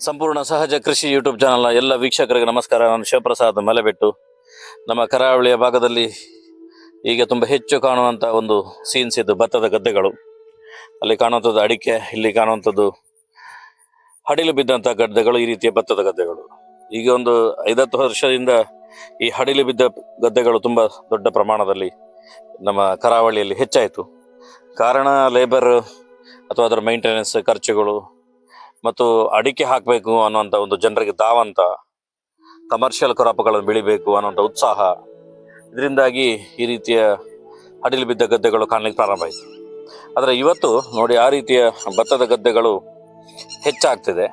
ಸಂಪೂರ್ಣ ಸಹಜ ಕೃಷಿ ಯೂಟ್ಯೂಬ್ ಚಾನಲ್ನ ಎಲ್ಲ ವೀಕ್ಷಕರಿಗೆ ನಮಸ್ಕಾರ. ನಾನು ಶಿವಪ್ರಸಾದ್ ಮಲೆಬೆಟ್ಟು. ನಮ್ಮ ಕರಾವಳಿಯ ಭಾಗದಲ್ಲಿ ಈಗ ತುಂಬ ಹೆಚ್ಚು ಕಾಣುವಂಥ ಒಂದು ಸೀನ್ಸ್ ಇದು, ಭತ್ತದ ಗದ್ದೆಗಳು. ಅಲ್ಲಿ ಕಾಣುವಂಥದ್ದು ಅಡಿಕೆ, ಇಲ್ಲಿ ಕಾಣುವಂಥದ್ದು ಹಡಿಲು ಬಿದ್ದಂಥ ಗದ್ದೆಗಳು, ಈ ರೀತಿಯ ಭತ್ತದ ಗದ್ದೆಗಳು. ಈಗ ಒಂದು ಐದತ್ತು ವರ್ಷದಿಂದ ಈ ಹಡಿಲು ಬಿದ್ದ ಗದ್ದೆಗಳು ತುಂಬ ದೊಡ್ಡ ಪ್ರಮಾಣದಲ್ಲಿ ನಮ್ಮ ಕರಾವಳಿಯಲ್ಲಿ ಹೆಚ್ಚಾಯಿತು. ಕಾರಣ ಲೇಬರ್ ಅಥವಾ ಅದರ ಮೈಂಟೆನೆನ್ಸ್ ಖರ್ಚುಗಳು ಮತ್ತು ಅಡಿಕೆ ಹಾಕಬೇಕು ಅನ್ನುವಂಥ ಒಂದು ಜನರಿಗೆ ಧಾವಂತ ಕಮರ್ಷಿಯಲ್ ಕ್ರಾಪ್ಗಳನ್ನು ಬೆಳಿಬೇಕು ಅನ್ನುವಂಥ ಉತ್ಸಾಹ. ಇದರಿಂದಾಗಿ ಈ ರೀತಿಯ ಅಡಿಲು ಬಿದ್ದ ಗದ್ದೆಗಳು ಕಾಣಲಿಕ್ಕೆ ಪ್ರಾರಂಭ ಆಯಿತು. ಆದರೆ ಇವತ್ತು ನೋಡಿ ಆ ರೀತಿಯ ಭತ್ತದ ಗದ್ದೆಗಳು ಹೆಚ್ಚಾಗ್ತಿದೆ.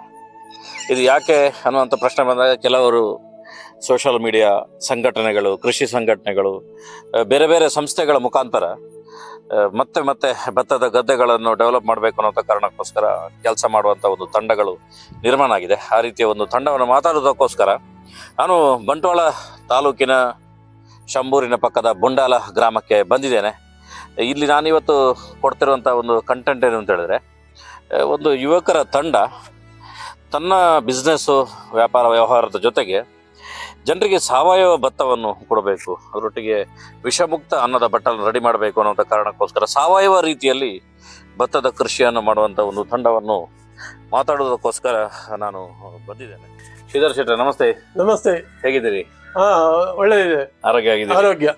ಇದು ಯಾಕೆ ಅನ್ನುವಂಥ ಪ್ರಶ್ನೆ ಬಂದಾಗ ಕೆಲವರು ಸೋಷಲ್ ಮೀಡಿಯಾ ಸಂಘಟನೆಗಳು, ಕೃಷಿ ಸಂಘಟನೆಗಳು, ಬೇರೆ ಬೇರೆ ಸಂಸ್ಥೆಗಳ ಮುಖಾಂತರ ಮತ್ತೆ ಮತ್ತೆ ಭತ್ತದ ಗದ್ದೆಗಳನ್ನು ಡೆವಲಪ್ ಮಾಡಬೇಕು ಅನ್ನೋ ಕಾರಣಕ್ಕೋಸ್ಕರ ಕೆಲಸ ಮಾಡುವಂಥ ಒಂದು ತಂಡಗಳು ನಿರ್ಮಾಣ ಆಗಿದೆ. ಆ ರೀತಿಯ ಒಂದು ತಂಡವನ್ನು ಮಾತಾಡೋದಕ್ಕೋಸ್ಕರ ನಾನು ಬಂಟ್ವಾಳ ತಾಲೂಕಿನ ಶಂಬೂರಿನ ಪಕ್ಕದ ಬುಂಡಾಲ ಗ್ರಾಮಕ್ಕೆ ಬಂದಿದ್ದೇನೆ. ಇಲ್ಲಿ ನಾನಿವತ್ತು ಕೊಡ್ತಿರುವಂಥ ಒಂದು ಕಂಟೆಂಟ್ ಏನು ಅಂತ ಹೇಳಿದ್ರೆ ಒಂದು ಯುವಕರ ತಂಡ ತನ್ನ ಬಿಸ್ನೆಸ್ಸು ವ್ಯಾಪಾರ ವ್ಯವಹಾರದ ಜೊತೆಗೆ ಜನರಿಗೆ ಸಾವಯವ ಭತ್ತವನ್ನು ಕೊಡಬೇಕು ಅದರೊಟ್ಟಿಗೆ ವಿಷಮುಕ್ತ ಅನ್ನದ ಬಟ್ಟಲು ರೆಡಿ ಮಾಡಬೇಕು ಅನ್ನೋಂಥ ಕಾರಣಕ್ಕೋಸ್ಕರ ಸಾವಯವ ರೀತಿಯಲ್ಲಿ ಭತ್ತದ ಕೃಷಿಯನ್ನು ಮಾಡುವಂಥ ಒಂದು ತಂಡವನ್ನು ಮಾತಾಡೋದಕ್ಕೋಸ್ಕರ ನಾನು ಬಂದಿದ್ದೇನೆ. ಶ್ರೀಧರ್ ಶೆಟ್ಟ ನಮಸ್ತೆ. ನಮಸ್ತೆ. ಹೇಗಿದ್ದೀರಿ? ಹಾ ಒಳ್ಳೆದಿದೆ. ಆರೋಗ್ಯ ಆಗಿದೆ ಆರೋಗ್ಯ.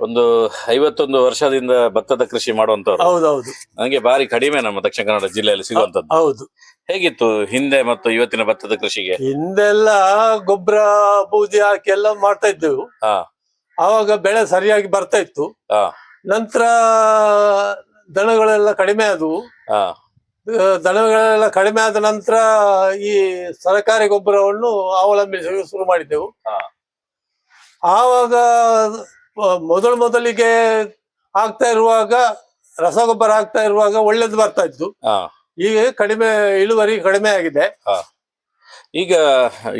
ಒಂದು ಐವತ್ತೊಂದು ವರ್ಷದಿಂದ ಭತ್ತದ ಕೃಷಿ ಮಾಡುವಂತವ್ರು ಹೌದೌದು. ನನಗೆ ಬಾರಿ ಕಡಿಮೆ ನಮ್ಮ ದಕ್ಷಿಣ ಕನ್ನಡ ಜಿಲ್ಲೆಯಲ್ಲಿ ಸಿಗುವಂತದ್ದು ಹೌದು. ಹೇಗಿತ್ತು ಹಿಂದೆ ಮತ್ತು ಇವತ್ತಿನ ಭತ್ತದ ಕೃಷಿಗೆ? ಹಿಂದೆಲ್ಲ ಗೊಬ್ಬರ ಬೂದಿ ಹಾಕಿ ಎಲ್ಲ ಮಾಡ್ತಾ ಇದ್ದೆವು. ಹಾ. ಆವಾಗ ಬೆಳೆ ಸರಿಯಾಗಿ ಬರ್ತಾ ಇತ್ತು. ಹಾ. ನಂತರ ದನಗಳೆಲ್ಲ ಕಡಿಮೆ ಆದವು. ಹಾ. ಆ, ದನಗಳೆಲ್ಲ ಕಡಿಮೆ ಆದ ನಂತರ ಈ ಸರಕಾರಿ ಗೊಬ್ಬರವನ್ನು ಅವಲಂಬಿಸಲು ಶುರು ಮಾಡಿದ್ದೆವು. ಹಾ. ಆವಾಗ ಮೊದಲು ಮೊದಲಿಗೆ ಆಗ್ತಾ ಇರುವಾಗ ರಸಗೊಬ್ಬರ ಆಗ್ತಾ ಇರುವಾಗ ಒಳ್ಳೇದು ಬರ್ತಾ ಇತ್ತು. ಈಗ ಕಡಿಮೆ ಇಳುವರಿ ಕಡಿಮೆ ಆಗಿದೆ. ಈಗ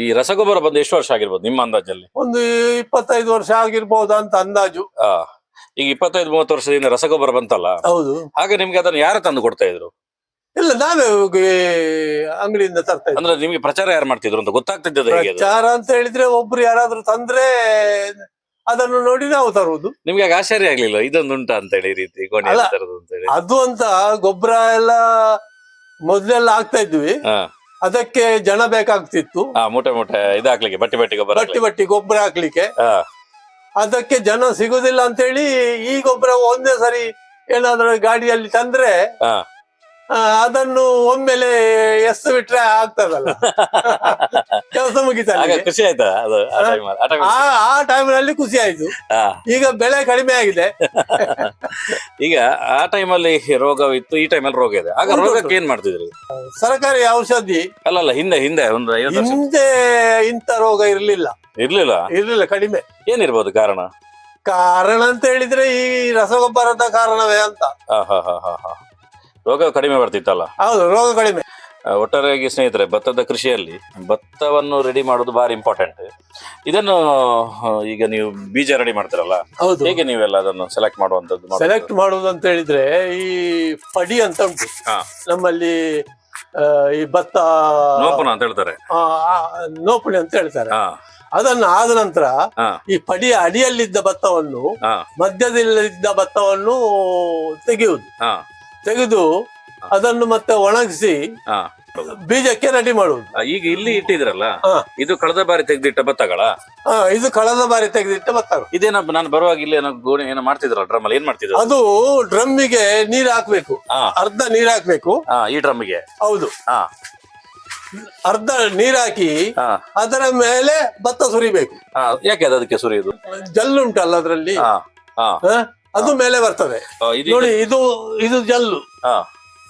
ಈ ರಸಗೊಬ್ಬರ ಬಂದು ಎಷ್ಟು ವರ್ಷ ಆಗಿರ್ಬೋದು ನಿಮ್ಮ ಅಂದಾಜಲ್ಲಿ? ಒಂದು ಇಪ್ಪತ್ತೈದು ವರ್ಷ ಆಗಿರ್ಬೋದು ಅಂತ ಅಂದಾಜು. ಈಗ ಇಪ್ಪತ್ತೈದು ಮೂವತ್ತು ವರ್ಷದಿಂದ ರಸಗೊಬ್ಬರ ಬಂತಲ್ಲ? ಹೌದು. ಹಾಗೆ ನಿಮ್ಗೆ ಅದನ್ನ ಯಾರು ತಂದು ಕೊಡ್ತಾ ಇದ್ರು? ಇಲ್ಲ ನಾವೇ ಅಂಗಡಿಯಿಂದ ತರ್ತಾ ಅಂದ್ರೆ ನಿಮ್ಗೆ ಪ್ರಚಾರ ಯಾರು ಮಾಡ್ತಿದ್ರು ಅಂತ ಗೊತ್ತಾಗ್ತಿದ್ದ ಪ್ರಚಾರ ಅಂತ ಹೇಳಿದ್ರೆ ಒಬ್ರು ಯಾರಾದ್ರೂ ತಂದ್ರೆ ಅದನ್ನು ನೋಡಿ ನಾವು ತರುವುದು. ನಿಮ್ಗೆ ಆಗ ಆಶ್ಚರ್ಯ ಆಗ್ಲಿಲ್ಲ ಇದೊಂದುಂಟ ಉಂಟಾ ಅಂತ ಹೇಳಿ ರೀತಿ ಗೋಣಿ ಅಲ್ಲ. ತರದು ಅಂತ ಹೇಳಿ. ಅದು ಅಂತ ಗೊಬ್ಬರ ಎಲ್ಲ ಮೊದ್ಲೆಲ್ಲ ಹಾಕ್ತಾ ಇದ್ವಿ. ಹಾ. ಅದಕ್ಕೆ ಜನ ಬೇಕಾಗ್ತಿತ್ತು. ಹಾ ಮೂಟೆ ಮೂಟೆ ಇದಾಕ್ಲಿಕ್ಕೆ ಬಟ್ಟೆ ಬಟ್ಟೆ ಗೊಬ್ಬರ ಬಟ್ಟಿ ಬಟ್ಟಿ ಗೊಬ್ಬರ ಹಾಕ್ಲಿಕ್ಕೆ. ಹಾ. ಅದಕ್ಕೆ ಜನ ಸಿಗುದಿಲ್ಲ ಅಂತ ಹೇಳಿ ಈ ಗೊಬ್ಬರ ಒಂದೇ ಸರಿ ಏನಾದ್ರೂ ಗಾಡಿಯಲ್ಲಿ ತಂದ್ರೆ ಹಾ. ಅದನ್ನು ಒಮ್ಮೆಲೆ ಎಸ್ ಬಿಟ್ರೆ ಆಗ್ತದಲ್ಲ. ಕೆಲಸ ಮುಗಿತಲ್ಲ ಖುಷಿ ಆಯ್ತಾ ಅದು ಆ ಅಲ್ಲಿ? ಅಲ್ಲಿ? ಟೈಮ್ನಲ್ಲಿ ಖುಷಿ ಆಯ್ತು. ಈಗ ಬೆಳೆ ಕಡಿಮೆ ಆಗಿದೆ. ಈಗ ಆ ಟೈಮಲ್ಲಿ ರೋಗವಿತ್ತು ಈ ಟೈಮಲ್ಲಿ ರೋಗ ಇದೆ. ಆಗ ರೋಗಕ್ಕೆ. ಏನ್ ಮಾಡ್ತಿದ್ರಿ? ಸರ್ಕಾರಿ ಔಷಧಿ. ಅಲ್ಲಲ್ಲ ಹಿಂದೆ ಹಿಂದೆ ಒಂದು ಹಿಂದೆ ಇಂಥ ರೋಗ ಇರ್ಲಿಲ್ಲ. ಇರ್ಲಿಲ್ಲ? ಇರ್ಲಿಲ್ಲ ಕಡಿಮೆ. ಏನಿರ್ಬೋದು ಕಾರಣ? ಕಾರಣ ಅಂತ ಹೇಳಿದ್ರೆ ಈ ರಸಗೊಬ್ಬರದ ಕಾರಣವೇ ಅಂತ. ಹಾ ಹಾ ಹಾ ಹಾ ಹಾ. ರೋಗ ಕಡಿಮೆ ಬರ್ತಿತ್ತಲ್ಲ? ಹೌದು ರೋಗ ಕಡಿಮೆ. ಒಟ್ಟಾರೆಯಾಗಿ ಸ್ನೇಹಿತರೆ ಭತ್ತದ ಕೃಷಿಯಲ್ಲಿ ಭತ್ತವನ್ನು ರೆಡಿ ಮಾಡೋದು ಭಾರಿ ಇಂಪಾರ್ಟೆಂಟ್ ಇದನ್ನು ಈಗ ನೀವು ಬೀಜ ರೆಡಿ ಮಾಡ್ತಿರಲ್ಲ? ಹೌದು. ಹೇಗೆ ನೀವೆಲ್ಲ ಅದನ್ನು ಸೆಲೆಕ್ಟ್ ಮಾಡುವಂತದ್ದು? ಸೆಲೆಕ್ಟ್ ಮಾಡುವುದು ಅಂತ ಹೇಳಿದ್ರೆ ಈ ಪಡಿ ಅಂತ ಉಂಟು. ನಮ್ಮಲ್ಲಿ ಈ ಭತ್ತ ನೋಪುಣ ಅಂತ ಹೇಳ್ತಾರೆ. ನೋಪುಣಿ ಅಂತ ಹೇಳ್ತಾರೆ. ಅದನ್ನು ಆದ ನಂತರ ಈ ಪಡಿಯ ಅಡಿಯಲ್ಲಿದ್ದ ಭತ್ತವನ್ನು ಮಧ್ಯದಲ್ಲಿದ್ದ ಭತ್ತವನ್ನು ತೆಗೆಯುವುದು. ಹಾ. ತೆಗೆದು ಅದನ್ನು ಮತ್ತೆ ಒಣಗಿಸಿ ಹಾ. ಬೀಜಕ್ಕೆ ರೆಡಿ ಮಾಡುವುದು. ಈಗ ಇಲ್ಲಿ ಇಟ್ಟಿದ್ರಲ್ಲ ಹಾ. ಇದು ಕಳೆದ ಬಾರಿ ತೆಗೆದಿಟ್ಟ ಭತ್ತಗಳ? ಇದು ಕಳೆದ ಬಾರಿ ತೆಗೆದಿಟ್ಟ ಭತ್ತ ಇದೇನ ನಾನು ಬರುವಾಗ ಇಲ್ಲಿ ಏನೋ ಗೋಣಿ ಏನೋ ಮಾಡ್ತಿದ್ರಲ್ಲ ಡ್ರಮ್ ಅಲ್ಲಿ ಏನ್ ಮಾಡ್ತಿದ್ರು? ಅದು ಡ್ರಮ್ಮಿಗೆ ನೀರು ಹಾಕ್ಬೇಕು. ಹಾ. ಅರ್ಧ ನೀರ್ ಹಾಕ್ಬೇಕು. ಹಾ ಈ ಡ್ರಮ್ಗೆ ಹೌದು. ಹಾ. ಅರ್ಧ ನೀರ್ ಹಾಕಿ ಹಾ. ಅದರ ಮೇಲೆ ಭತ್ತ ಸುರಿಬೇಕು. ಹಾ ಯಾಕೆ ಅದು ಅದಕ್ಕೆ ಸುರಿಯುದು? ಜಲ್ಲುಂಟಲ್ಲ ಅದರಲ್ಲಿ? ಹಾ ಹಾ. ಹ? ಅದು ಮೇಲೆ ಬರ್ತದೆ. ನೋಡಿ ಇದು ಇದು ಜಲ್ಲು. ಹಾ.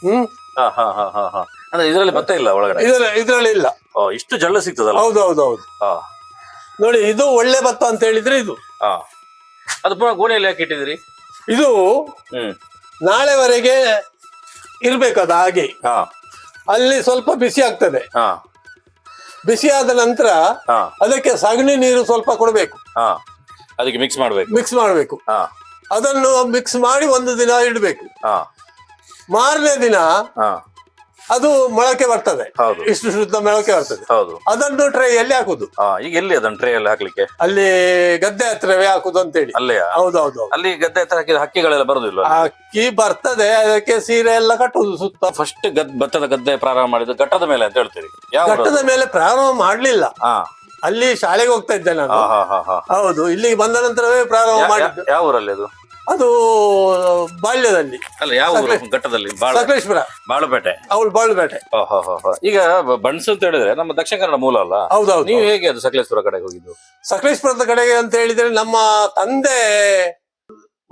ಹ್ಮ್? ಹಾ ಹಾ ಹಾ ಹಾ ಹಾ. ಅಂದ್ರೆ ಇದರಲ್ಲಿ ಭತ್ತ ಇಲ್ಲ ಒಳಗಡೆ? ಇದರಲ್ಲಿ ಇಲ್ಲ. ಇಷ್ಟು ಜಲ್ಲು ಸಿಗ್ತದಲ್ಲ? ಹೌದು ಹೌದು ಹೌದು ಹಾ. ನೋಡಿ ಇದು ಒಳ್ಳೆ ಭತ್ತ ಅಂತ ಹೇಳಿದ್ರೆ ಇದು. ಹಾ. ಅದು ಪುನಃ ಗೋಣಿಯಲ್ಲಿ ಯಾಕೆ ಇಟ್ಟಿದ್ರಿ ಇದು ನಾಳೆವರೆಗೆ ಇರ್ಬೇಕದ ಅದು ಹಾಗೆ. ಹಾ. ಅಲ್ಲಿ ಸ್ವಲ್ಪ ಬಿಸಿ ಆಗ್ತದೆ. ಹಾ. ಬಿಸಿ ಆದ ನಂತರ ಅದಕ್ಕೆ ಸಗಣಿ ನೀರು ಸ್ವಲ್ಪ ಕೊಡಬೇಕು. ಹಾ. ಅದಕ್ಕೆ ಮಿಕ್ಸ್ ಮಾಡಬೇಕು. ಮಿಕ್ಸ್ ಮಾಡಬೇಕು. ಹಾ. ಅದನ್ನು ಮಿಕ್ಸ್ ಮಾಡಿ ಒಂದು ದಿನ ಇಡಬೇಕು. ಹಾ. ಮಾರನೇ ದಿನ ಹಾ. ಅದು ಮೊಳಕೆ ಬರ್ತದೆ. ಹೌದು. ಇಷ್ಟು ಶುದ್ಧ ಮೊಳಕೆ ಬರ್ತದೆ. ಹೌದು. ಅದನ್ನು ಟ್ರೈಯಲ್ಲಿ ಹಾಕುದು. ಹಾ ಈಗ ಎಲ್ಲಿ ಅದನ್ನ ಟ್ರೇ ಅಲ್ಲಿ ಹಾಕ್ಲಿಕ್ಕೆ? ಅಲ್ಲಿ ಗದ್ದೆ ಹತ್ರವೇ ಹಾಕುದು ಅಂತೇಳಿ. ಅಲ್ಲೆಯಾ? ಹೌದೌದು. ಅಲ್ಲಿ ಗದ್ದೆ ಹತ್ರ ಹಾಕಿದ ಹಕ್ಕಿಗಳೆಲ್ಲ ಬರುದಿಲ್ಲ ಅಕ್ಕಿ ಬರ್ತದೆ ಅದಕ್ಕೆ ಸೀರೆ ಎಲ್ಲ ಕಟ್ಟುದು ಸುತ್ತ. ಫಸ್ಟ್ ಗದ್ ಭತ್ತದ ಗದ್ದೆ ಪ್ರಾರಂಭ ಮಾಡಿದ್ದು ಘಟ್ಟದ ಮೇಲೆ ಅಂತ ಹೇಳ್ತೀರಿ. ಯಾವ ಘಟ್ಟದ ಮೇಲೆ ಪ್ರಾರಂಭ ಮಾಡ್ಲಿಲ್ಲ. ಹಾ. ಅಲ್ಲಿ ಶಾಲೆಗೆ ಹೋಗ್ತಾ ಇದ್ದೆ ನಾನು. ಹಾ ಹಾ ಹಾ ಹಾ. ಹೌದು ಇಲ್ಲಿಗೆ ಬಂದ ನಂತರವೇ ಪ್ರಾರಂಭ ಯಾ- ಯಾ- ಮಾಡಿದ್ದು. ಯಾವ ಊರಲ್ಲಿ ಅದು? ಅದು ಬಾಲ್ಯದಲ್ಲಿ. ಅಲ್ಲ ಯಾವ ಊರು ಘಟ್ಟದಲ್ಲಿ? ಸಕಲೇಶ್ವರ ಸಕಲೇಶ್ಪುರ. ಬಾಳುಪೇಟೆ. ಅವಳು ಬಾಳುಪೇಟೆ. ಓ, ಹೋ, ಹೋ, ಹೋ. ಈಗ ಬ- ಬಣ್ಸು ಅಂತ ಹೇಳಿದ್ರೆ ನಮ್ಮ ದಕ್ಷಿಣ ಕನ್ನಡ ಮೂಲ ಅಲ್ಲ? ಹೌದೌದು. ನೀವು ಹೇಗೆ ಅದು ಸಕಲೇಶ್ವರ ಕಡೆಗೆ ಹೋಗಿದ್ದು? ಸಕಲೇಶ್ಪುರದ ಕಡೆಗೆ ಅಂತ ಹೇಳಿದ್ರೆ ನಮ್ಮ ತಂದೆ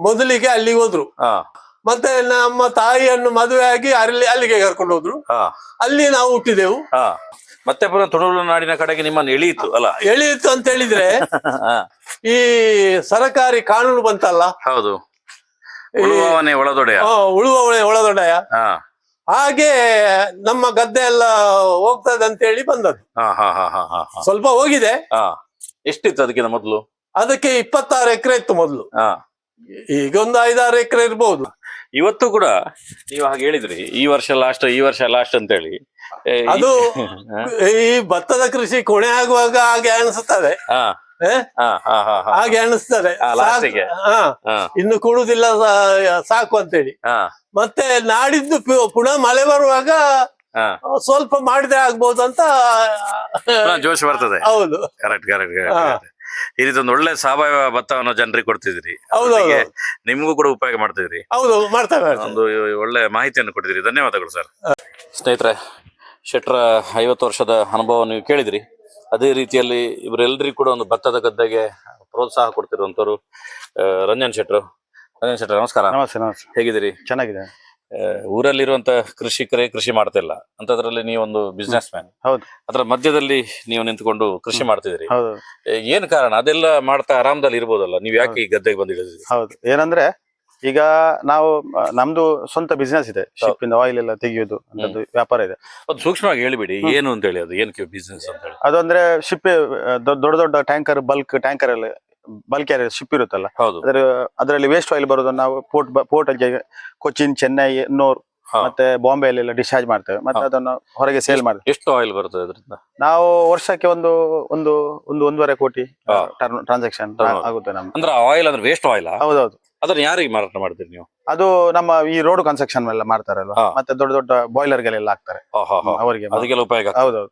ಮೊದಲಿಗೆ ಅಲ್ಲಿಗೆ ಹೋದ್ರು. ಹಾ. ಮತ್ತೆ ನಮ್ಮ ತಾಯಿಯನ್ನು ಮದುವೆ ಆಗಿ ಅಲ್ಲಿ ಅಲ್ಲಿಗೆ ಕರ್ಕೊಂಡು ಹೋದ್ರು. ಹಾ. ಅಲ್ಲಿ ನಾವು ಹುಟ್ಟಿದೆವು. ಹಾ. ಮತ್ತೆ ಪುನಃ ತುಳುನಾಡಿನ ನಾಡಿನ ಕಡೆಗೆ ನಿಮ್ಮನ್ನು ಎಳೆಯಿತು ಅಲ್ಲ? ಎಳೆಯಿತು ಅಂತ ಹೇಳಿದ್ರೆ ಹಾ, ಈ ಸರಕಾರಿ ಕಾನೂನು ಬಂತಲ್ಲ? ಹೌದು. ಉಳುವವನೇ ಒಳದೊಡೆಯ. ಆ, ಉಳುವವಳೆ ಒಳ- ಒಳದೊಡೆಯ. ಹಾ. ಹಾಗೆ ನಮ್ಮ ಗದ್ದೆ ಎಲ್ಲ ಹೋಗ್ತದೆ ಅಂತ ಹೇಳಿ ಬಂದದ್ದು. ಹಾ ಹಾ ಹಾ ಹಾ ಹಾ ಹಾ. ಸ್ವಲ್ಪ ಹೋಗಿದೆ. ಹಾ. ಎಷ್ಟಿತ್ತು ಅದಕ್ಕಿಂತ ಮೊದಲು? ಅದಕ್ಕೆ ಇಪ್ಪತ್ತಾರು ಎಕರೆ ಇತ್ತು ಮೊದಲು. ಹಾ. ಈಗ ಒಂದು ಐದಾರು ಎಕರೆ ಇರ್ಬೋದು. ಇವತ್ತು ಕೂಡ ನೀವು ಹಾಗೆ ಹೇಳಿದ್ರಿ ಈ ವರ್ಷ ಲಾಸ್ಟ್ ಈ ವರ್ಷ ಲಾಸ್ಟ್ ಅಂತ ಹೇಳಿ ಏ, ಈ- ಅದು ಈ ಭತ್ತದ ಕೃಷಿ ಕೊಣೆ ಆಗುವಾಗ ಹಾಗೆ ಅನಿಸುತ್ತದೆ. ಹಾ. ಹಾಗೆ ಹಾ. ಹಾ. ಇನ್ನು ಕೊಡುದಿಲ್ಲ ಸಾಕು ಅಂತೇಳಿ. ಹಾ. ಮತ್ತೆ ನಾಡಿದ್ದು ಪುನಃ ಮಳೆ ಬರುವಾಗ ಸ್ವಲ್ಪ ಮಾಡಿದ್ರೆ ಆಗ್ಬಹುದು ಅಂತ ಪುನಃ ಜೋಶ್ ಬರ್ತದೆ. ಹೌದು. Correct correct. ಈ ರೀತಿ ಒಂದು ಒಳ್ಳೆ ಸಾವಯವ ಭತ್ತವನ್ನು ಜನರಿಗೆ ಕೊಡ್ತಿದ್ರಿ ನಿಮಗೂ ಕೂಡ ಉಪಯೋಗ ಮಾಡ್ತಿದ್ರಿ ಹೌದು ಮಾಡ್ತಾರೆ ಮಾಡ್ತೇವೆ. ಒಂದು ಒಳ್ಳೆ ಮಾಹಿತಿಯನ್ನು ಕೊಟ್ಟಿದ್ರಿ ಧನ್ಯವಾದಗಳು ಸರ್. ಸ್ನೇಹಿತರೆ ಶೆಟ್ರ ಐವತ್ತು ವರ್ಷದ ಅನುಭವ ನೀವು ಕೇಳಿದ್ರಿ. ಅದೇ ರೀತಿಯಲ್ಲಿ ಇವರೆಲ್ಲರಿಗೂ ಕೂಡ ಒಂದು ಭತ್ತದ ಗದ್ದೆಗೆ ಪ್ರೋತ್ಸಾಹ ಕೊಡ್ತಿರುವಂತವ್ರು ರಂಜನ್ ಶೆಟ್ರು. ರಂಜನ್ ಶೆಟ್ರ ನಮಸ್ಕಾರ. ನಮಸ್ತೆ ನಮಸ್ತೆ. ಹೇಗಿದ್ದೀರಿ? ಚೆನ್ನಾಗಿದೆ. ಊರಲ್ಲಿರುವಂತ ಕೃಷಿಕರೇ ಕೃಷಿ ಮಾಡ್ತಿಲ್ಲ ಅಂತದ್ರಲ್ಲಿ ನೀವೊಂದು ಬಿಸ್ನೆಸ್ ಮ್ಯಾನ್ ಹೌದು. ಅದರ ಮಧ್ಯದಲ್ಲಿ ನೀವು ನಿಂತ್ಕೊಂಡು ಕೃಷಿ ಮಾಡ್ತಿದ್ರಿ ಏನ್ ಕಾರಣ? ಅದೆಲ್ಲ ಮಾಡ್ತಾ ಆರಾಮದಲ್ಲಿ ಇರ್ಬೋದಲ್ಲ? ನೀವ್ ಯಾಕೆ ಈ ಗದ್ದೆಗೆ ಬಂದಿಳಿದ್ರಿ ಹೌದು. ಏನಂದ್ರೆ ಈಗ ನಾವು ನಮ್ದು ಸ್ವಂತ ಬಿಸ್ನೆಸ್ ಇದೆ. ಶಿಪ್ ಇಂದ ಆಯಿಲ್ ಎಲ್ಲ ತೆಗೆಯೋದು ಅಂತದ್ದು ವ್ಯಾಪಾರ ಇದೆ. ಅದು ಸೂಕ್ಷ್ಮವಾಗಿ ಹೇಳಿಬಿಡಿ ಏನು ಅಂತ ಹೇಳಿ ಅದು ಏನಕ್ಕೆ ಬಿಸ್ನೆಸ್ ಅಂತ ಹೇಳಿ? ಅದು ಅಂದ್ರೆ ಶಿಪ್ ದೊಡ್ಡ ದೊಡ್ಡ ಟ್ಯಾಂಕರ್ ಬಲ್ಕ್ ಟ್ಯಾಂಕರ್ ಅಲ್ಲಿ ಬಲ್ಕ್ ಶಿಪ್ ಇರುತ್ತಲ್ಲ? ಹೌದು. ಅದರ ಅದರಲ್ಲಿ ವೇಸ್ಟ್ ಆಯಿಲ್ ಬರೋದು ನಾವು ಪೋರ್ಟ್ ಪೋರ್ಟ್ ಕೊಚ್ಚಿನ್ ಚೆನ್ನೈ ಎನ್ನೂರ್ ಮತ್ತೆ ಬಾಂಬೆ ಎಲ್ಲ ಡಿಸ್ಚಾರ್ಜ್ ಮಾಡ್ತೇವೆ. ಮತ್ತೆ. ಅದನ್ನು ಹೊರಗೆ ಸೇಲ್ ಮಾಡ್ತೇವೆ. ಎಷ್ಟು ಆಯಿಲ್ ಬರುತ್ತೆ ಅದರಿಂದ? ನಾವು ವರ್ಷಕ್ಕೆ ಒಂದು ಒಂದು ಒಂದು ಒಂದೂವರೆ ಕೋಟಿ ಟ್ರಾನ್ಸಾಕ್ಷನ್ ಆಗುತ್ತೆ ನಮ್ಗೆ ಅಂದ್ರೆ ಆಯಿಲ್ ಅಂದ್ರೆ ವೇಸ್ಟ್ ಆಯಿಲ್ ಹೌದೌದು. ಅದನ್ನ ಯಾರಿಗೆ ಮಾರಾಟ ಮಾಡ್ತೀರಿ ನೀವು ಅದು ನಮ್ಮ ಈ ರೋಡ್ ಕನ್ಸ್ಟ್ರಕ್ಷನ್ ಎಲ್ಲ ಮಾಡ್ತಾರಲ್ಲ ಹಾ. ಮತ್ತೆ ದೊಡ್ಡ ದೊಡ್ಡ ಬಾಯ್ಲರ್ ಗಳೆಲ್ಲ ಹಾಕ್ತಾರೆ. ಅವರಿಗೆ ಅದಕ್ಕೆಲ್ಲ ಉಪಯೋಗ. ಹೌದೌದು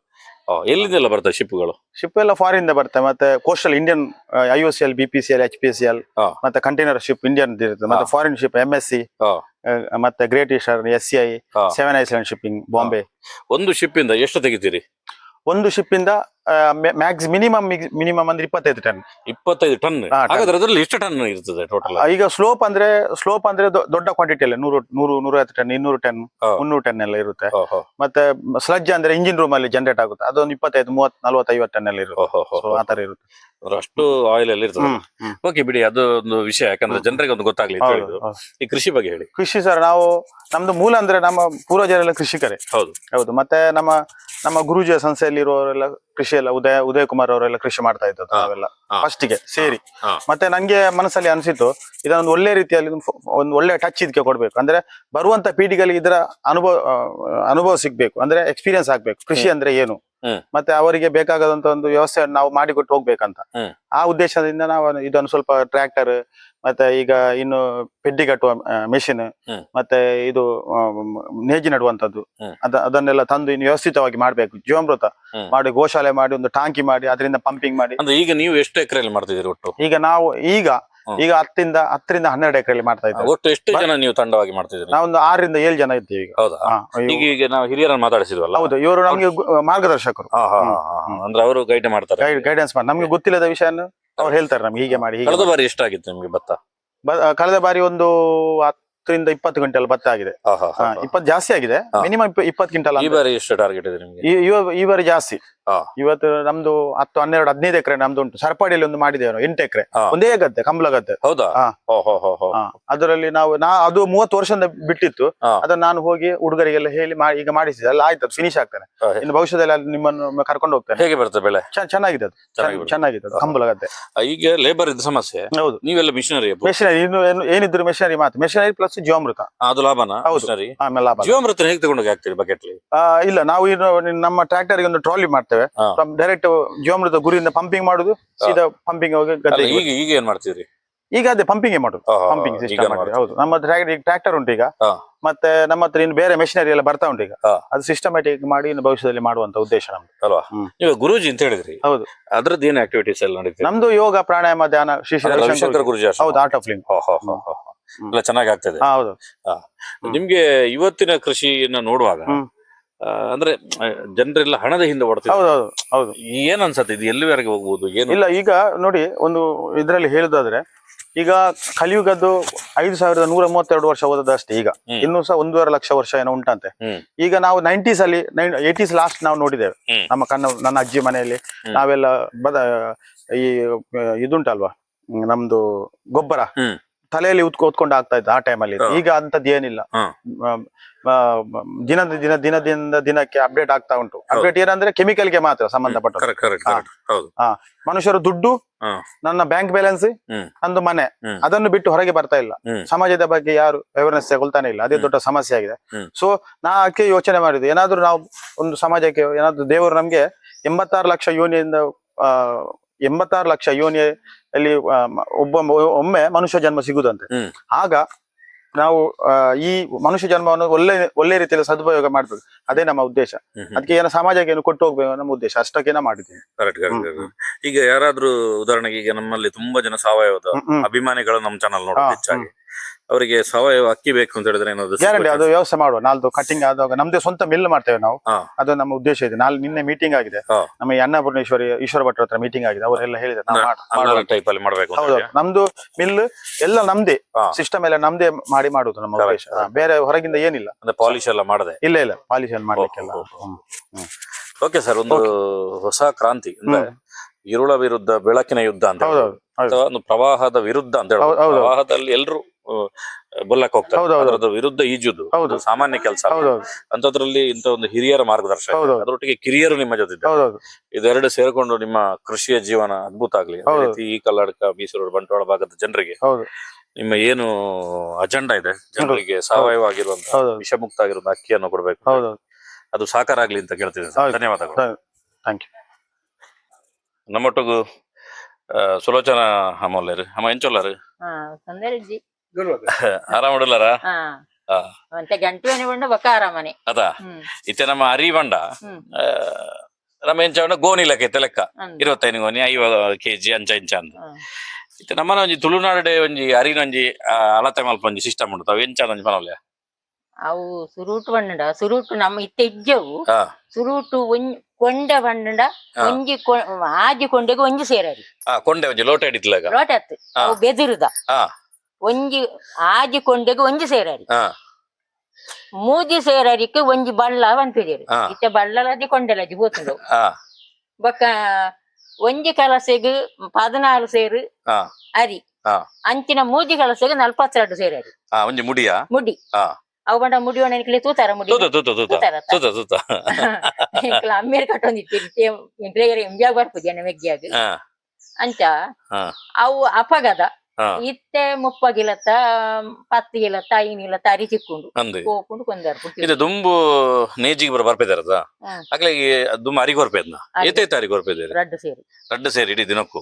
ಎಲ್ಲಿಂದೆಲ್ಲ ಬರ್ತದೆ ಶಿಪ್ಗಳು ಶಿಪ್ ಎಲ್ಲ ಫಾರಿನ್ ಇಂದ ಬರ್ತದೆ ಮತ್ತೆ coastal Indian I O C L B P C L H P C L ಹಾ. ಮತ್ತೆ ಕಂಟೈನರ್ ಶಿಪ್ ಇಂಡಿಯನ್ ಇರುತ್ತೆ ಮತ್ತೆ ಹಾ. Foreign ship M S C ಹಾ. ಮತ್ತೆ Great Eastern S C I ಹಾ. ಸೆವೆನ್ ಐಸ್ಲ್ಯಾಂಡ್ ಶಿಪ್ಪಿಂಗ್ ಬಾಂಬೆ ಒಂದು ಶಿಪ್ ಇಂದ ಎಷ್ಟು ತೆಗಿತೀರಿ ಒಂದು ಶಿಪ್ ಇಂದ ಮ್ಯಾಕ್ಸ್ ಮಿನಿಮಮ್ ಮಿನಿಮಮ್ ಅಂದ್ರೆ ಇಪ್ಪತ್ತೈದು ಟನ್ ಇಪ್ಪತ್ತೈದು ಟನ್ ಹಾಗಾದ್ರೆ ಅದ್ರಲ್ಲಿ ಎಷ್ಟು ಟನ್ ಇರ್ತದೆ ಟೋಟಲ್ ಈಗ ಸ್ಲೋಪ್ ಅಂದ್ರೆ ಸ್ಲೋಪ್ ಅಂದ್ರೆ ದೊಡ್ಡ ಕ್ವಾಂಟಿಟಿ ಅಲ್ಲ ನೂರು ನೂರು ನೂರೈವತ್ತು ಟನ್ ಇನ್ನೂರು ಟನ್. ಮುನ್ನೂರು ಟನ್ ಎಲ್ಲ ಇರುತ್ತೆ. ಮತ್ತೆ ಸ್ಲಜ್ ಅಂದ್ರೆ ಇಂಜಿನ್ ರೂಮ್ ಅಲ್ಲಿ ಜನರೇಟ್ ಆಗುತ್ತೆ. ಅದೊಂದು ಇಪ್ಪತ್ತೈದು ಮೂವತ್ ನಲ್ವತ್ತು ಐವತ್ತು ಟನ್ ಅಲ್ಲಿ ಇರುತ್ತೆ. So, ಆ ತರ ಇರುತ್ತೆ. ಅಷ್ಟು ಆಯಿಲ್ ಅಲ್ಲಿ ಇರ್ತದೆ. ಓಕೆ ಬಿಡಿ ಅದು ಒಂದು ವಿಷಯ. ಯಾಕಂದ್ರೆ ಜನರಿಗೆ ಒಂದು ಗೊತ್ತಾಗ್ಲಿ ಈ ಕೃಷಿ ಬಗ್ಗೆ ಹೇಳಿ. ಕೃಷಿ ಸರ್ ನಾವು ನಮ್ದು ಮೂಲ ಅಂದ್ರೆ ನಮ್ಮ ಪೂರ್ವಜರೆಲ್ಲ ಕೃಷಿಕರೇ. ಹೌದು. ಹೌದು ಮತ್ತೆ ನಮ್ಮ ನಮ್ಮ ಗುರುಜಿಯ ಸಂಸ್ಥೆಯಲ್ಲಿ ಇರುವವರೆಲ್ಲ ಕೃಷಿ ಎಲ್ಲ ಉದಯ ಉದಯ ಕುಮಾರ್ ಅವರೆಲ್ಲ ಕೃಷಿ ಮಾಡ್ತಾ ಇದ್ದದ್ದು ಅವೆಲ್ಲ ನಾವೆಲ್ಲ. ಫಸ್ಟ್ಗೆ ಸೇರಿ. ಮತ್ತೆ ನಂಗೆ ಮನಸ್ಸಲ್ಲಿ ಅನಿಸಿತು ಇದೊಂದು ಒಳ್ಳೆ ರೀತಿಯಲ್ಲಿ ಒಂದು ಒಳ್ಳೆ ಟಚ್ ಇದಕ್ಕೆ ಕೊಡ್ಬೇಕು. ಅಂದ್ರೆ ಬರುವಂತ ಪೀಳಿಗೆಗಳಿಗೆ ಇದರ ಅನುಭವ ಅನುಭವ ಸಿಗ್ಬೇಕು. ಅಂದ್ರೆ ಎಕ್ಸ್ಪೀರಿಯನ್ಸ್ ಆಗ್ಬೇಕು. ಕೃಷಿ ಅಂದ್ರೆ ಏನು. ಮತ್ತೆ ಅವರಿಗೆ ಬೇಕಾಗದಂತ ಒಂದು ವ್ಯವಸ್ಥೆಯನ್ನು ನಾವು ಮಾಡಿಕೊಟ್ಟು ಹೋಗ್ಬೇಕಂತ. ಆ ಉದ್ದೇಶದಿಂದ ನಾವು ಇದನ್ನು ಸ್ವಲ್ಪ ಟ್ರ್ಯಾಕ್ಟರ್ ಮತ್ತೆ ಈಗ ಇನ್ನು ಪೆಡ್ಡಿ ಕಟ್ಟುವ ಮೆಷಿನ್ ಮತ್ತೆ ಇದು ನೇಜಿ ನೆಡುವಂತದ್ದು. ಅದ ಅದನ್ನೆಲ್ಲ ತಂದು ಇನ್ನು ವ್ಯವಸ್ಥಿತವಾಗಿ ಮಾಡ್ಬೇಕು. ಜೀವಾಮೃತ ಮಾಡಿ ಗೋಶಾಲೆ ಮಾಡಿ ಒಂದು ಟಾಂಕಿ ಮಾಡಿ ಅದರಿಂದ ಪಂಪಿಂಗ್ ಮಾಡಿ. ಅಂದ್ರೆ ಈಗ ನೀವು ಎಷ್ಟು ಎಕರೆಯಲ್ಲಿ ಮಾಡ್ತಿದ್ದೀರಿ ಒಟ್ಟು? ಈಗ ನಾವು ಈಗ. ಈಗ ಹತ್ತಿಂದ ಹತ್ತರಿಂದ ಹನ್ನೆರಡು ಎಕರೆ ಮಾಡ್ತಾ ಇದ್ದೀವಿ ಒಟ್ಟು ಎಷ್ಟು ಜನ ನೀವು ತಂಡವಾಗಿ ಮಾಡ್ತಿದ್ದೀರಿ? ನಾವೊಂದು ಆರರಿಂದ ಏಳು ಜನ ಇದ್ದೀವಿ ಈಗ. ಹೌದಾ? ಹಾ, ಈಗ ಈಗ ನಾವು ಹಿರಿಯರನ್ನು ಮಾತಾಡಿಸಿದ್ವಲ್ಲ? ಹೌದು ಇವರು ನಮ್ಗೆ ಗು- ಮಾರ್ಗದರ್ಶಕರು. ಹಾ, ಹಾ, ಹಾ, ಹಾ. ಅಂದ್ರೆ ಅವರು ಗೈಡ್ ಮಾಡ್ತಾರೆ. ಗೈಡ್ ಗೈಡೆನ್ಸ್ ಮಾಡಿ. ನಮ್ಗೆ ಗೊತ್ತಿಲ್ಲದ ವಿಷಯನ ಅವ್ರು ಹೇಳ್ತಾರೆ ನಮ್ಗೆ ಹೀಗೆ ಮಾಡಿ ಹೀಗೆ ಕಳೆದ ಬಾರಿ ಎಷ್ಟಾಗಿತ್ತು ನಿಮ್ಗೆ ಭತ್ತ? ಬ- ಕಳೆದ ಬಾರಿ ಒಂದು ಹತ್ತರಿಂದ ಇಪ್ಪತ್ತು ಕ್ವಿಂಟಲ್ ಭತ್ತ ಆಗಿದೆ. ಹಾ, ಹಾ, ಹಾ, ಹಾ, ಹಾ. ಇಪ್ಪತ್ತು ಜಾಸ್ತಿ ಆಗಿದೆ. ಹಾ. ಮಿನಿಮಮ್ ಇಪ್ಪತ್ತು ಕ್ವಿಂಟಲ್ ಈ ಬಾರಿ ಎಷ್ಟು ಟಾರ್ಗೆಟ್ ಇದೆ ನಿಮ್ಗೆ? ಈ ಬಾರಿ ಜಾಸ್ತಿ. ಇವತ್ತು ನಮ್ದು ಹತ್ತು ಹನ್ನೆರಡು ಹದಿನೈದು ಎಕರೆ ನಮ್ದು ಉಂಟು. ಸರ್ಪಾಡಿಯಲ್ಲಿ ಒಂದು ಮಾಡಿದ್ದೇವೆ ನಾವು ಎಂಟು ಎಕರೆ. ಒಂದೇ ಗದ್ದೆ ಕಂಬಳ ಗದ್ದೆ. ಹೌದಾ. ಅದರಲ್ಲಿ ನಾವು ನಾ ಅದು ಮೂವತ್ತು ವರ್ಷದಿಂದ ಬಿಟ್ಟಿತ್ತು. ಅದನ್ನ ನಾನು ಹೋಗಿ ಹುಡುಗರಿಗೆಲ್ಲ ಹೇಳಿ ಈಗ ಮಾಡಿಸಿದೆ. ಅಲ್ಲ ಆಯ್ತು ಫಿನಿಶ್ ಆಗ್ತಾನೆ. ಇನ್ನು ಭವಿಷ್ಯದಲ್ಲಿ ಅಲ್ಲಿ ನಿಮ್ಮನ್ನು ಕರ್ಕೊಂಡು ಹೋಗ್ತಾರೆ ಹೇಗೆ ಬರ್ತದೆ ಬೆಳೆ? ಚೆನ್ನಾಗಿದೆ ಅದು. ಚೆನ್ನಾಗಿ ಚೆನ್ನಾಗಿದೆ ಅದು ಕಂಬಳ ಗದ್ದೆ. ಈಗ ಲೇಬರ್ ಇದ್ದ ಸಮಸ್ಯೆ. ಹೌದು. ನೀವೆಲ್ಲ ಮಿಷನರಿ ಮಿಷನರಿ ಇನ್ನು ಏನು ಏನಿದ್ರು ಮಿಷನರಿ ಮಾತು ಮಿಷನರಿ ಪ್ಲಸ್ ಜೀವಾಮೃತ ಅದು ಲಾಭನ? ಹೌದು. ಆಮೇಲೆ ಲಾಭ. ಜೀವಾಮೃತ ಹೇಗೆ ತಗೊಂಡೋಗಿ ಹಾಕ್ತೀರಿ ಬಕೆಟ್ ಇಲ್ಲ ನಾವು ಇನ್ನು ನಮ್ಮ ಟ್ರ್ಯಾಕ್ಟರ್ ಒಂದು ಟ್ರಾಲಿ ಮಾಡ್ತೇವೆ. ಹಾ. ಡೈರೆಕ್ಟ್ ಜೀವಾಮೃತ ಗುರಿಯಿಂದ ಪಂಪಿಂಗ್ ಮಾಡುದು ಸೀದಾ ಪಂಪಿಂಗ್ ಹೋಗಿ ಗದ್ದೆ ಈಗ ಈಗ ಏನ್ ಮಾಡ್ತೀರಿ ಈಗ ಅದೇ ಪಂಪಿಂಗ್ ಮಾಡುದು. Pumping system. ಹೌದು. ನಮ್ಮ ಟ್ರ್ಯಾಕ್ಟರ್ ಉಂಟು ಈಗ. ಮತ್ತೆ ನಮ್ಮ ಹತ್ರ ಇನ್ನು ಬೇರೆ ಮೆಷಿನರಿ ಎಲ್ಲ ಬರ್ತಾ ಉಂಟು ಈಗ. ಅದು ಸಿಸ್ಟಮ್ಯಾಟಿಕ್ ಮಾಡಿ ಇನ್ನು ಭವಿಷ್ಯದಲ್ಲಿ ಮಾಡುವಂತ ಉದ್ದೇಶ ನಮ್ದು. ಅಲ್ವಾ? ಈಗ ನೀವು ಗುರೂಜಿ ಅಂತ ಹೇಳಿದ್ರಿ. ಹೌದು. ಅದ್ರದ್ದು ಏನು ಆಕ್ಟಿವಿಟೀಸ್ ಎಲ್ಲ ನಡೀತಾರೆ ನಮ್ದು ಯೋಗ ಪ್ರಾಣಾಯಾಮ ಧ್ಯಾನ ಶ್ರೀ ಶ್ರೀ ರವಿಶಂಕರ್ ರವಿಶಂಕರ್ ಗುರುಜಿ ಹೌದು ಆರ್ಟ್ ಆಫ್ ಲಿಂಗ್. ಎಲ್ಲ ಚೆನ್ನಾಗಿ ಆಗ್ತದೆ. ಹೌದು. ನಿಮ್ಗೆ ಇವತ್ತಿನ ಕೃಷಿಯನ್ನ ನೋಡುವಾಗ ಅಂದ್ರೆ ಜನರೆಲ್ಲ ಹಣದ ಹಿಂದೆ ಹೌದು ಹೌದು ಹೌದು. ಏನ್ ಅನ್ಸತ್ತೆ ಇದು? ಎಲ್ಲಿವರೆಗೆ ಹೋಗ್ಬೋದು? ಏನು? ಇಲ್ಲ ಈಗ ನೋಡಿ ಒಂದು ಇದರಲ್ಲಿ ಹೇಳುದಾದ್ರೆ ಈಗ ಕಲಿಯುಗದ್ದು ಐದು ಸಾವಿರದ ನೂರ ಮೂವತ್ತೆರಡು ವರ್ಷ ಹೋದದಷ್ಟೇ ಈಗ. ಹ್ಮ್. ಇನ್ನೂ ಸಹ ಒಂದೂವರೆ ಲಕ್ಷ ವರ್ಷ ಏನೋ ಉಂಟಂತೆ. ಈಗ ನಾವು ನೈಂಟೀಸ್ ಅಲ್ಲಿ ಏಟೀಸ್ ಲಾಸ್ಟ್ ನಾವು ನೋಡಿದ್ದೇವೆ. ನಮ್ಮ ಕಣ್ಣ ನನ್ನ ಅಜ್ಜಿ ಮನೆಯಲ್ಲಿ ನಾವೆಲ್ಲ ಬದ ಈ ಇದುಂಟಲ್ವಾ? ನಮ್ದು ಗೊಬ್ಬರ. ತಲೆಯಲ್ಲಿ ಉತ್ಕೊ ಉತ್ಕೊಂಡು ಆಗ್ತಾ ಇತ್ತು ಆ ಟೈಮಲ್ಲಿ. ಈಗ ಅಂತದ್ದು ಏನಿಲ್ಲ. ದಿನದ ದಿನ ದಿನದಿಂದ ದಿನಕ್ಕೆ ಅಪ್ಡೇಟ್ ಆಗ್ತಾ ಉಂಟು. ಅಪ್ಡೇಟ್ ಏನಂದ್ರೆ ಕೆಮಿಕಲ್ಗೆ ಮಾತ್ರ ಸಂಬಂಧಪಟ್ಟ ಮನುಷ್ಯರು ದುಡ್ಡು ನನ್ನ ಬ್ಯಾಂಕ್ ಬ್ಯಾಲೆನ್ಸ್. ನಂದು ಮನೆ. ಅದನ್ನು ಬಿಟ್ಟು ಹೊರಗೆ ಬರ್ತಾ ಇಲ್ಲ. ಸಮಾಜದ ಬಗ್ಗೆ ಯಾರು ಅವೇರ್ನೆಸ್ ತಗೊಳ್ತಾನೆ ಇಲ್ಲ. ಅದೇ ದೊಡ್ಡ ಸಮಸ್ಯೆ ಆಗಿದೆ. ಸೊ ನಾ ಅದಕ್ಕೆ ಯೋಚನೆ ಮಾಡಿದ್ದು. ಏನಾದ್ರೂ ನಾವು ಒಂದು ಸಮಾಜಕ್ಕೆ ಏನಾದ್ರೂ ದೇವರು ನಮ್ಗೆ ಎಂಬತ್ತಾರು ಲಕ್ಷ ಯೋನಿಯಿಂದ ಎಂಬತ್ತಾರು ಲಕ್ಷ ಯೋನಿಯಲ್ಲಿ ಅಲ್ಲಿ ಒಬ್ಬ ಒಮ್ಮೆ ಮನುಷ್ಯ ಜನ್ಮ ಸಿಗುದಂತೆ. ಆಗ ನಾವು ಆ, ಈ ಮನುಷ್ಯ ಜನ್ಮವನ್ನು ಒಳ್ಳೆ ಒಳ್ಳೆ ರೀತಿಯಲ್ಲಿ ಸದುಪಯೋಗ ಮಾಡ್ಬೇಕು. ಅದೇ ನಮ್ಮ ಉದ್ದೇಶ. ಅದಕ್ಕೆ ಏನೋ ಸಮಾಜಕ್ಕೆ ಏನು ಕೊಟ್ಟು ಹೋಗ್ಬೇಕು ನಮ್ಮ ಉದ್ದೇಶ. ಅಷ್ಟಕ್ಕೇನ ಮಾಡಿದ್ದೀವಿ. ಕರೆಕ್ಟ್ ಈಗ ಯಾರಾದ್ರೂ ಉದಾಹರಣೆಗೆ ಈಗ ನಮ್ಮಲ್ಲಿ ತುಂಬಾ ಜನ ಸಾವಯವದ. ಅಭಿಮಾನಿಗಳು ನಮ್ಮ ಚಾನಲ್ ನೋಡಿ ಹೆಚ್ಚಾಗಿ. ಅವರಿಗೆ ಸಾವಯವ ಅಕ್ಕಿ ಬೇಕು ಅಂತ ಹೇಳಿದ್ರೆ ಏನಾದ್ರು ಗ್ಯಾರಂಟಿ ಅದು? ವ್ಯವಸ್ಥೆ ಮಾಡುವ ನಾಲ್ದು ಕಟಿಂಗ್ ಆದಾಗ ನಮ್ದೇ ಸ್ವಂತ ಮಿಲ್ ಮಾಡ್ತೇವೆ ನಾವು ಹಾ. ಅದು ನಮ್ಮ ಉದ್ದೇಶ ಇದೆ ನಾಳೆ ನಿನ್ನೆ ಮೀಟಿಂಗ್ ಆಗಿದೆ ಹಾ. ನಮ್ಮ ಈ ಅನ್ನಪೂರ್ಣೇಶ್ವರಿ ಈಶ್ವರ ಭಟ್ರ ಹತ್ರ ಮೀಟಿಂಗ್ ಆಗಿದೆ ಅವರೆಲ್ಲ ಹೇಳಿದ್ರು ನಾವು ಮಾಡ್- ಮಾಡುವ. ಟೈಪ್ ಅಲ್ಲಿ ಮಾಡ್ಬೇಕು ಅಂತ ಹೌದು. ನಮ್ದು ಮಿಲ್ ಎಲ್ಲ ನಮ್ದೇ ಹಾ. ಸಿಸ್ಟಮ್ ಎಲ್ಲ ನಮ್ದೇ ಮಾಡಿ ಮಾಡುದು ನಮ್ಮ Correct, ಉದ್ದೇಶ ಹಾ, ಬೇರೆ ಹೊರಗಿಂದ ಏನಿಲ್ಲ ಅಂದ್ರೆ ಪಾಲಿಶ್ ಎಲ್ಲ ಮಾಡದೆ ಇಲ್ಲ ಇಲ್ಲ ಪಾಲಿಶನ್ ಮಾಡ್ಲಿಕ್ಕೆಲ್ಲ ಓ, ಓ, ಓ. ಹ್ಮ್. ಓಕೆ ಸರ್ ಒಂದು ಹೊಸ ಕ್ರಾಂತಿ ಅಂದ್ರೆ ಇರುಳ ವಿರುದ್ಧ ಬೆಳಕಿನ ಯುದ್ಧ ಅಂತ ಹೌದೌದು ಹೌದು. ಅಥವಾ ಒಂದು ಪ್ರವಾಹದ ವಿರುದ್ಧ ಅಂತ ಹೇಳಿ ಹೌದು, ಹೌದು. ಪ್ರವಾಹದಲ್ಲಿ ಎಲ್ಲರೂ ಬೊಲ್ಲಕ್ ಹೋಗ್ತಾರೆ. ಅದರ. ವಿರುದ್ಧ ಈಜುದು. ಹೌದು. ಸಾಮಾನ್ಯ ಕೆಲಸ ಅಂತದ್ರಲ್ಲಿ ಇಂತ ಒಂದು ಹಿರಿಯರ ಮಾರ್ಗದರ್ಶನ. ಅದರೊಟ್ಟಿಗೆ ಕಿರಿಯರು ನಿಮ್ಮ ಜೊತೆ ಇದೆರಡು ಸೇರ್ಕೊಂಡು ನಿಮ್ಮ ಕೃಷಿಯ ಜೀವನ ಅದ್ಭುತ ಆಗ್ಲಿ. ಈ ಕಲ್ಲಡ್ಕ ಮೀಸೂರು ಬಂಟ್ವಾಳ ಭಾಗದ ಜನರಿಗೆ ಹೌದು. ನಿಮ್ಮ ಏನು ಅಜೆಂಡಾ ಇದೆ? ಜನರಿಗೆ ಸಾವಯವ ಆಗಿರುವಂತಹ. ವಿಷಮುಕ್ತ ಆಗಿರುವಂತಹ ಅಕ್ಕಿಯನ್ನು ಕೊಡ್ಬೇಕು. ಅದು ಸಾಕಾರ ಆಗ್ಲಿ ಅಂತ ಕೇಳ್ತಿದ್ದೇನೆ. ಧನ್ಯವಾದಗಳು. Thank you. ನಮ್ಮೊಟ್ಟಿಗೂ ಆ, ಸುಲೋಚನಾ ಅಮ್ಮ ಎಂಚೊಲ್ಲರು ಹಾ ತೊಂದರೆ ಇಜ್ಜಿ ಆರಾಮಡಲ್ಲರ ಹಾ. ಹಾ. ಮತ್ತೆ ಗಂಟು ಬಂಡ ಬೊಕ್ಕ ಆರಾಮನೆ. ಅದ? ಇತ್ತೆ ನಮ್ಮ ಅರಿ ಬಂಡ. ಆ, ನಮ್ಮ ಎಂಚ ಗೋನಿ ಲೆಕ್ಕ ಲೆಕ್ಕ. ಅಂದ್. ಇರುವತ್ತೈದು ಗೋನಿ ಐವ ಕೆಜಿ ಅಂಚ ಇಂಚ ಅಂತ ನಮ್ಮ ಇತ್ತೆ ನಮ್ಮನ ಒಂಜಿ ತುಳುನಾಡೆ ಒಂಜಿ ಅರಿನ ಒಂಜಿ ಆ, ಅಳತೆ ಮಲ್ಪ ಒಂಜಿ ಸಿಸ್ಟಮ್ ಉಂಟು. ಅವು ಎಂಚ ಒಂಜಿ ಪನವ್ಲೆ ಅವು ಸುರುಟು ಬಣ್ಣಡ. ಸುರುಟು ನಮ್ಮ ಇತ್ತೆ ಇಜ್ಜವು. ಸುರುಟು ಒಂಜಿ ಕೊಂಡ ಬಣ್ಣಡ ಹಾ. ಒಂಜಿ ಕೊ- ಆಜಿ ಕೊಂಡೆಗೆ ಒಂಜಿ ಸೇರರಿ ಆ ಕೊಂಡೆ ಒಂಜಿ ಲೋಟ ಹಿಡಿತ್ಲಾಗ ಲೋಟತ್ ಹಾ. ಅವು ಬೆದಿರುದ ಹಾ ಒಂಜಿ ಆಜಿ ಕೊಂಡೆಗೆ ಒಂಜಿ ಸೇರರಿ ಹಾ ಮೂಜಿ ಸೇರರಿಕ್ಕೆ ಒಂಜಿ ಬಳ್ಳ ಬಂತಿದ್ದೀರಿ ಹಾ. ಇತ್ತೆ ಬಳ್ಳಲದಿ ಕೊಂಡೆಲದಿ ಹೋತುಂಡು ಹಾ ಬೊಕ್ಕ ಒಂಜಿ ಕಲಸೆಗ್ ಪದಿನಾರು ಸೇರು ಹಾ ಅರಿ ಹಾ. ಅಂಚಿನ ಮೂಜಿ ಕಲಸೆಗ್ ನಲ್ಪತ್ತೆರಡು ಸೇರರಿ ಹಾ ಒಂಜಿ ಮುಡಿಯ ಮುಡಿ ಹಾ ಅವು ಬಂಡ ಮುಡಿ ಒಣಗಿಲಿ ತೂತಾರ ಮುಡಿ. ತೂತ ತೂತ ತೂತ. ತೂತ ತೂತ. ಇಂಕ್ಲ ಅಮ್ಮೇರ್ ಕಟ್ಟೊಂದಿತ್ತಿ ಇಂಕ್ಲೆಗರ ಎಂಬ್ಯಾಗ ಬರ್ಪುಜಿ ಅನ್ನ ಮೆಗ್ಗಿಯಾಗ ಅಂಚ ಹಾ. ಅವು ಅಪಗದ. ಇತ್ತೆ ಮುಪ್ಪಗಿಲತ್ತ ಪತ್ತಿಗಿಲತ್ತ ಐನಿಲತ್ತ ಅರಿ ಚಿಕ್ಕೊಂಡು ಹೋಗ್ಕೊಂಡು ಕೊಂದಾರ್ಪು ಇದು ದುಂಬು ನೇಜಿಗೆ ಬರ ಬರ್ಪಿದಾರದ ಆಗ್ಲೇ ದುಂಬು ಅರಿಗೆ ಹೊರಪೇದ್ನ ಅರಿ. ತಾರಿ ಅರಿಗೆ ಹೊರಪೇದಿರಿ ರಡ್ಡು ಸೇರಿ. ರಡ್ಡು ಸೇರಿ ಇಡೀ ದಿನಕ್ಕೂ?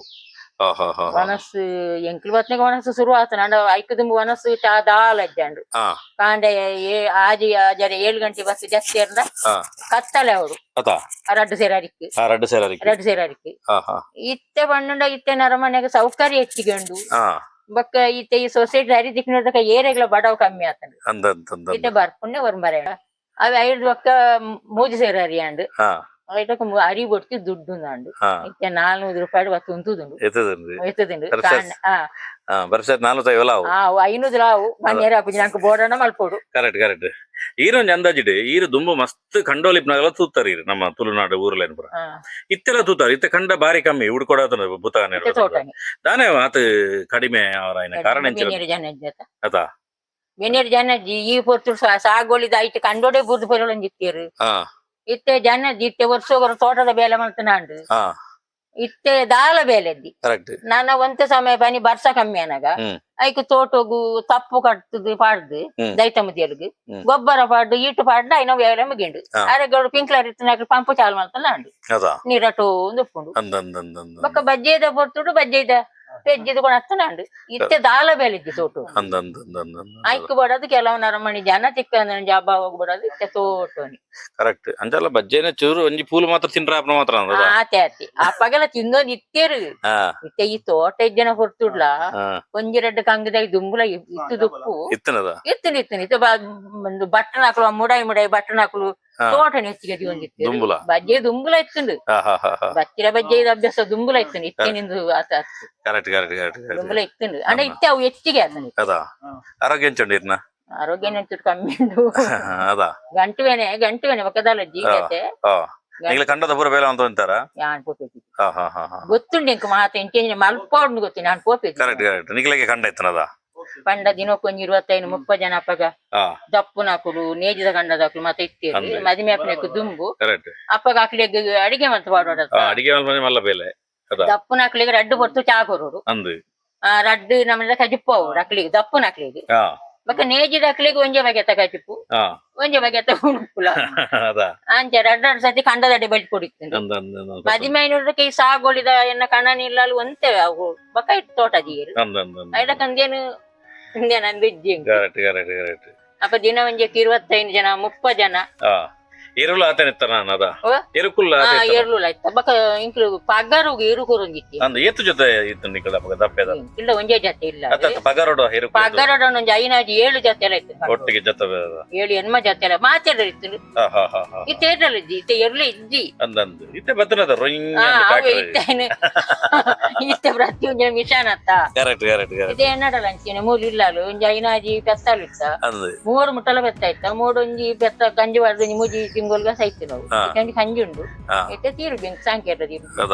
ವನಸ್ಸು ಎಂಕ್ಲು ಬತ್ನೆಗ ಒಣಸು ಶುರು ಆತ. ನಂಡ ಐಕದುಂಬು ವನಸ್ಸು ಚಾ ದಾಲಜ್ಜಂಡು ಹಾ. ಕಾಂಡೆ ಏ- ಆಜಿ ಜರ ಏಳು ಗಂಟೆ ಬಸ್ ಜಾಸ್ತಿ ಇರ್ದ ಕತ್ತಲೆ ಆ ರಡ್ಡು ಸೇರ ಅರಿಕ್ಕೆ ಹಾ ರಡ್ಡು ಸೇರಿ ಅರಿಗೆ ರಡ್ಡು ಸೇರ ಅರಿಕ್ಕೆ ಹಾ ಹಾ. ಇತ್ತೆ ಬಣ್ಣಂಡ ಇತ್ತೆ ನರಮನೆಗೆ ಸೌಕರ್ಯ ಹೆಚ್ಚಿಗೆಂಡು. ಉಂಡು ಬಕ್ಕ ಇತ್ತೆ ಈ ಸೊಸೈಟಿ ಅರಿ ದಿಕ್ಕಿನದಕ್ಕ ಏರೆಗ್ಲ ಬಡವ ಕಮ್ಮಿ ಆತಂಡು ಇತ್ತೆ ಬರ್ಪುಣ್ಯ ವರ್ ಮರ ಅವೆ ಐದು ಬೊಕ್ಕ ಮೂಜಿ ಸೇರ ಅರಿಯಾಂಡು ఆయనకు అరి పొడికి దుడ్డు ఉందండి ఇంకా నాలుగు రూపాయలు బతు ఉంటుందండు ఎత్తుదండు ಐನೂರು ಲಾವು ಮನೇರ ಹಾಕಿ ಬೋಡಣ ಮಲ್ಪೋಡು ಕರೆಕ್ಟ್ ಕರೆಕ್ಟ್. ಈರೊಂದು ಅಂದಾಜಿಡ್ ಈರು ದುಂಬು ಮಸ್ತ್ ಕಂಡೋಲಿಪ್ ನಗಲ ತೂತ್ತಾರೆ ನಮ್ಮ ತುಳುನಾಡು ಊರ್ಲೆನ್ ಪುರ. ಇತ್ತೆಲ್ಲ ತೂತಾರೆ. ಇತ್ತ ಕಂಡ ಬಾರಿ ಕಮ್ಮಿ. ಉಡ್ಕೊಡ ಬುತಾನೆ ದಾನೆ ಆತ ಕಡಿಮೆ ಅವರ ಕಾರಣ ಆತ. ಬೆನೇರ್ ಜನ ಈ ಪೊರ್ತು ಸಾಗೋಳಿದ ಐಟ್ ಕಂಡೋಡೆ ಬುರ್ದು ಬರೋಳಂಜಿತ್ತೀರು ಇತ್ತೆ ಜನ ಇತ್ತೆ ವರ್ಷ ತೋಟದ ಬೇಲೆ ಮಾಡ್ತಾನಂಡು ಇತ್ತೆ ದಾಳ ಬೇಲೆದ್ದಿ ನನ್ನ ಒಂತೆ ಸಮಯ ಪನಿ ಬರ್ಸ ಕಮ್ಮಿ ಅನಗ ಐಕ್ ತೋಟಗು ತಪ್ಪು ಕಟ್ಟದು ಪಾಡ್ದು ದೈತ ಮುದಿಯಲ್ಗು ಗೊಬ್ಬರ ಪಾಡ್ದು ಇಟ್ಟು ಪಾಡ್ದು ಐನ ವೇಳೆ ಮುಗಿಂಡು ಅರೆಗಳು ಪಿಂಕ್ಲರ್ ಇತ್ತು ಪಂಪು ಚಾಲು ಮಾಡ್ತಾನೆ ನೀರಟೋ ಒಂದು ಉಪ್ಪುಂಡು ಬಕ್ಕ ಬಜ್ಜೆದ ಬರ್ತುಡು ಬಜ್ಜೆದ ಪೆಜ್ಜಿದು ಕೂಡ ಹತ್ತನಾಂಡು ಇತ್ತೆ ದಾಲ ಬೇಲಿದ್ದಿ ತೋಟು. ಐಕ್ ಬಡದು ಕೆಲವು ನರಮಣಿ ಜನ ತಿಕ್ಕ ಜಾಬ ಹೋಗ್ಬಿಡೋದು ಇತ್ತೆ ತೋಟೋನಿ ಕರೆಕ್ಟ್ ಅಂಜಲ್ಲ ಬಜ್ಜೆನ ಚೂರು ಒಂಜಿ ಪೂಲು ಮಾತ್ರ ತಿಂದ್ರ ಆಪನ ಮಾತ್ರ ಆತೆ ಆತಿ ಆ ಪಗಲ ತಿನ್ನೋದು ಇತ್ತೇರು ಹಾ. ಇತ್ತೆ ಈ ತೋಟ ಇಜ್ಜನ ಪೊರ್ತುಡ್ಲ ಒಂಜಿ ರೆಡ್ಡು ಕಂಗದ ದುಂಬುಲ ಇತ್ತು ದುಪ್ಪು ಇತ್ತನದ? ಇತ್ತನ ಇತ್ತನ ಇತ್ತು. ಒಂದು ಬಟ್ಟಣ ಹಾಕಲು ಮುಡಾಯಿ ಮುಡಾಯಿ ಬಟ್ಟಣ ಹಾಕಲು. ತೋಟನ ಹೆಚ್ಚಿಗೆ ಒಂದಿತ್ತು ಬಜ್ಜೆ ದುಂಬುಲ ಹಾ ಬಚ್ಚಿರ ಬಜ್ಜೆ ಇದು ಅಭ್ಯಾಸ ದುಂಬುಲ ಇತ್ತುಂಡು ಇತ್ತೇನಿಂದು ಆತ ಕರೆಕ್ಟ್ ಕರೆಕ್ಟ್ ಕರೆಕ್ಟ್ ದುಂಬುಲ ಇತ್ತು ಅಂದ್ರೆ ಇತ್ತೆ ಅವು ಹೆಚ್ಚಿಗೆ ಅದ ಆರೋಗ್ಯ ಎಂಚುಂಡು ಇರ್ನ ಆರೋಗ್ಯ ನೆಂತು ಕಮ್ಮಿ ಉಂಡು ಅದ ಗಂಟುವೇನೆ ಗಂಟುವೇನೆ ಒಕ್ಕದಲ್ಲಜ್ಜಿ ಜೀವತೆ ಗತೆ ಹಾ ಈಗಲೇ ಕಂಡದ ಪೂರ ಬೇಲ ಅಂತ ಅಂತಾರ ಯಾನ್ ಪೋಪೆತಿ ಹಾ ಹಾ ಹಾ ಹಾ ಗೊತ್ತುಂಡು ಇಂಕ ಮಾತ ಎಂಟೇಂಜಿನ ಮಲ್ಪೋಡ್ನು ಪಂಡ ದಿನಕ್ಕೊಂದು ಇರುವತ್ತೈದು ಮುಪ್ಪ ಜನ ಅಪ್ಪಗ ದಪ್ಪುನ ದಪ್ಪು ನಾಕುಲು ನೇಜಿದ ಗಂಡದ ಹಾಕಲು ಮತ್ತೆ ಇತ್ತೀರಿ. ಮದಿಮೆ ಅಪ್ಪನಕ್ಕೆ ದುಂಬು. ಅಪ್ಪಗ ಹಾಕ್ಲಿಗೆ ಅಡಿಗೆ ಮತ್ತೆ ಹಾ ಅಡಿಗೆ ಮಲ್ಲ ಬೇಲೆ. ದಪ್ಪು ನಾಕ್ಲಿಗೆ ರಡ್ಡು ಹೊರತು ಚಾ ಕೊರೋರು ರಡ್ಡು ನಮ್ಮದ ಕಜಿಪ್ಪವು ಅಕ್ಲಿಗೆ ದಪ್ಪು ನಾಕ್ಲಿಗೆ ಹಾ ಬಕ್ಕ ನೇಜಿದ ಅಕ್ಲಿಗೆ ಒಂಜೆ ಬಗೆತ ಕಜಿಪ್ಪು. ಒಂಜೆ ಬಗೆತ ಉಣುಪುಲ ಅದ. ಅಂಚೆ ರಡ್ಡ ಸತಿ ಕಂಡದಡಿ ಬಳಿ ಕೊಡಿತ್ತು ಅಂದ ಅಂದ ಅಂದ ಮದಿಮೆ ಐನೂರಕ್ಕೆ ಈ ಸಾಗೋಳಿದ ಎನ್ನ ಕಣ್ಣನ ಇಲ್ಲಲು ಒಂತೆ ಅವು. ಬಕ್ಕ ಇಟ್ಟು ತೋಟ ದೀರು ಅಂದ ಅಂದ ಅಂದ ಐದಕ್ಕಂದೇನು ಹಿಂದೇನು ಅಂದಿಜ್ಜಿ ಕರೆಕ್ಟ್ ಕರೆಕ್ಟ್ ಕರೆಕ್ಟ್ ಅಪ್ಪ ದಿನ ಒಂಜಕ್ಕೆ ಇರುವತ್ತೈದು ಜನ ಮುಪ್ಪ ಜನ ಬಕ್ಕ ಇಂಕ್ಲು ಪಗಾರುಗು ಇರು ಅಂದ? ಏತು ಜೊತೆ ಇತ್ತು ನಿಕಲ ಮಗ ದಪ್ಪೆದ ಇಲ್ಲ ಒಂಜೇ ಜತೆ ಇಲ್ಲ ಅತ್ತ ಪಗಾರೋಡು ಹಿರುಕು ಪಗಾರಡ ಒಂಜಿ ಐನಾಜಿ ಏಳು ಜತೆ ಎಲ್ಲ ಇತ್ತು ಒಟ್ಟಿಗೆ ಜೊತೆ ಏಳು ಹೆಣ್ಮ ಜತೆ ಎಲ್ಲ. ಮಾತಾಡ ಇತ್ತು. ಇದ್ದಿ ಇತ್ತೆ ಎರ್ಲೆ ಇದ್ದಿ. ಅಂದ ಅಂದ. ಇತ್ತೆ ಬತ್ತನದ ಪ್ಯಾಕ್ ಇತ್ತೇನು ಇತ್ತೆ ಪ್ರತಿಯೊಂದು ಮಿಷನ್ ಅತ್ತ. ಕರೆಕ್ಟ್ ಕರೆಕ್ಟ್ ಕರೆಕ್ಟ್ ಇದೇ ಎನ್ನಡಲ್ಲ ಅಂಚೇನೆ ಮೂರು ಇಲ್ಲಲು ಒಂಜಿ ಐನಾಜಿ ಬೆತ್ತಲು ಇತ್ತ. ಮೂರು ಮುಟ್ಟಲ ಬೆತ್ತ ಇತ್ತ ಮೂರು ಒಂಜಿ ಬೆತ್ತ ಬಾರ್ದು ಮುಜಿ ತಿಂಗೊಲ್ಗ ಸೈತು ನಾವು ಹಾ. ಕಂಜಿ ಕಂಜಿ ಉಂಡು ಹಾ ಇತ್ತೆ ತೀರು ಬೆಂಕ್ ಸಾಂಕೇತ ತೀರು ಅದ